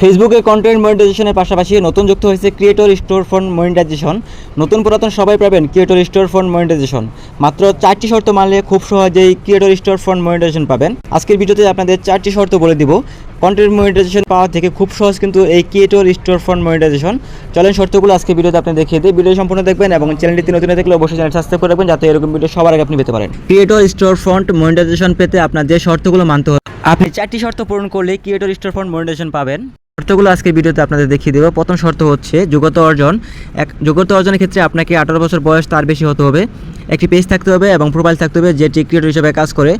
ফেসবুকে কন্টেন্ট মনিটাইজেশনের পাশাপাশি নতুন যুক্ত হয়েছে ক্রিয়েটর স্টোর ফন্ড মনিটাইজেশন নতুন পুরাতন সবাই পাবেন ক্রিয়েটর স্টোর ফন্ড মনিটাইজেশন মাত্র চারটি শর্ত মানলে খুব সহজেই ক্রিয়েটর স্টোর ফন্ড মনিটাইজেশন পাবেন। আজকের ভিডিওতে আপনাদের চারটি শর্ত বলে দিব। কন্টেন্ট মনিটাইজেশন পাওয়া থেকে খুব সহজ কিন্তু এই ক্রিয়েটর স্টোর ফন্ড মনিটাইজেশন চলেন শর্তগুলো আজকে ভিডিওতে আপনি দেখিয়ে দিই। ভিডিও সম্পূর্ণ দেখবেন এবং চ্যানেলটি নতুন দেখলে অবশ্যই চ্যানেল সাবস্ক্রাইব করে রাখবেন যাতে এরকম ভিডিও সবার আগে আপনি পেতে পারেন। ক্রিয়েটর স্টোর ফন্ড মনিটাইজেশন পেতে আপনার যে শর্তগুলো মানতে হবে, আপনি চারটি শর্ত পূরণ করলে ক্রিয়েটর স্টোর ফন্ড মনিটাইজেশন পাবেন। শর্তগুলো আজকে ভিডিওতে আপনাদের দেখিয়ে দেবো। প্রথম শর্ত হচ্ছে যোগ্যতা অর্জন। এক, যোগ্যতা অর্জনের ক্ষেত্রে আপনাকে আঠারো বছর বয়স তার বেশি হতে হবে। একটি পেজ থাকতে হবে এবং প্রোফাইল থাকতে হবে যেটি ক্রিয়েটর হিসেবে কাজ করে।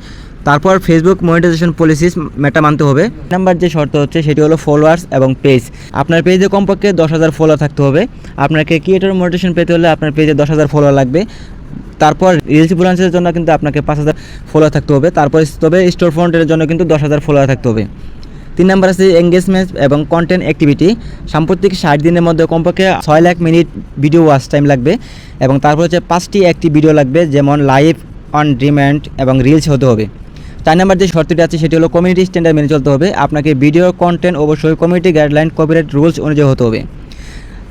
তারপর ফেসবুক মনিটাইজেশন পলিসিস মেটা মানতে হবে। নাম্বার যে শর্ত হচ্ছে সেটি হলো ফলোয়ার্স এবং পেজ আপনার পেজে কমপক্ষে দশ হাজার ফলোয়ার থাকতে হবে। আপনাকে ক্রিয়েটর মনিটাইজেশন পেতে হলে আপনার পেজে দশ হাজার ফলোয়ার লাগবে। তারপর রিলস ব্রাঞ্চের জন্য কিন্তু আপনাকে পাঁচ হাজার ফলোয়ার থাকতে হবে। তারপর তবে স্টোর ফ্রন্টের জন্য কিন্তু দশ হাজার ফলোয়ার থাকতে হবে। তিন নাম্বার আছে এঙ্গেজমেন্ট এবং কন্টেন্ট অ্যাক্টিভিটি সাম্প্রতিক ষাট দিনের মধ্যে কমপক্ষে ছয় lakh minute video watch time লাগবে এবং তারপর হচ্ছে পাঁচটি একটি ভিডিও লাগবে, যেমন লাইভ অন ডিম্যান্ড এবং রিলস হতে হবে। চার নাম্বার যে শর্তটি আছে, সেটি হলো কমিউনিটি স্ট্যান্ডার্ড মেনে চলতে হবে। আপনাকে ভিডিও কন্টেন্ট অবশ্যই কমিউনিটি গাইডলাইন কপিরাইট রুলস অনুযায়ী হতে হবে।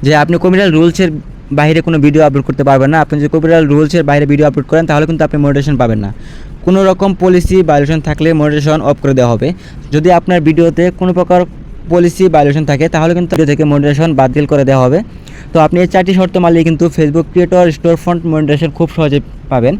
যে আপনি কপিরাইট রুলসের বাইরে কোনো ভিডিও আপলোড করতে পারবেন না। আপনি যদি কপিরাইট রুলসের বাইরে ভিডিও আপলোড করেন, তাহলে কিন্তু আপনি মোটিভেশন পাবেন না। কোনো রকম পলিসি ভায়োলেশন থাকলে মোটিভেশন অফ করে দেওয়া হবে। যদি আপনার ভিডিওতে কোনো প্রকার পলিসি ভায়োলেশন থাকে, তাহলে কিন্তু ভিডিও থেকে মোটিভেশন বাতিল করে দেওয়া হবে। তো আপনি এই চারটি শর্ত মানলে কিন্তু Facebook creator store front monetisation খুব সহজে পাবেন।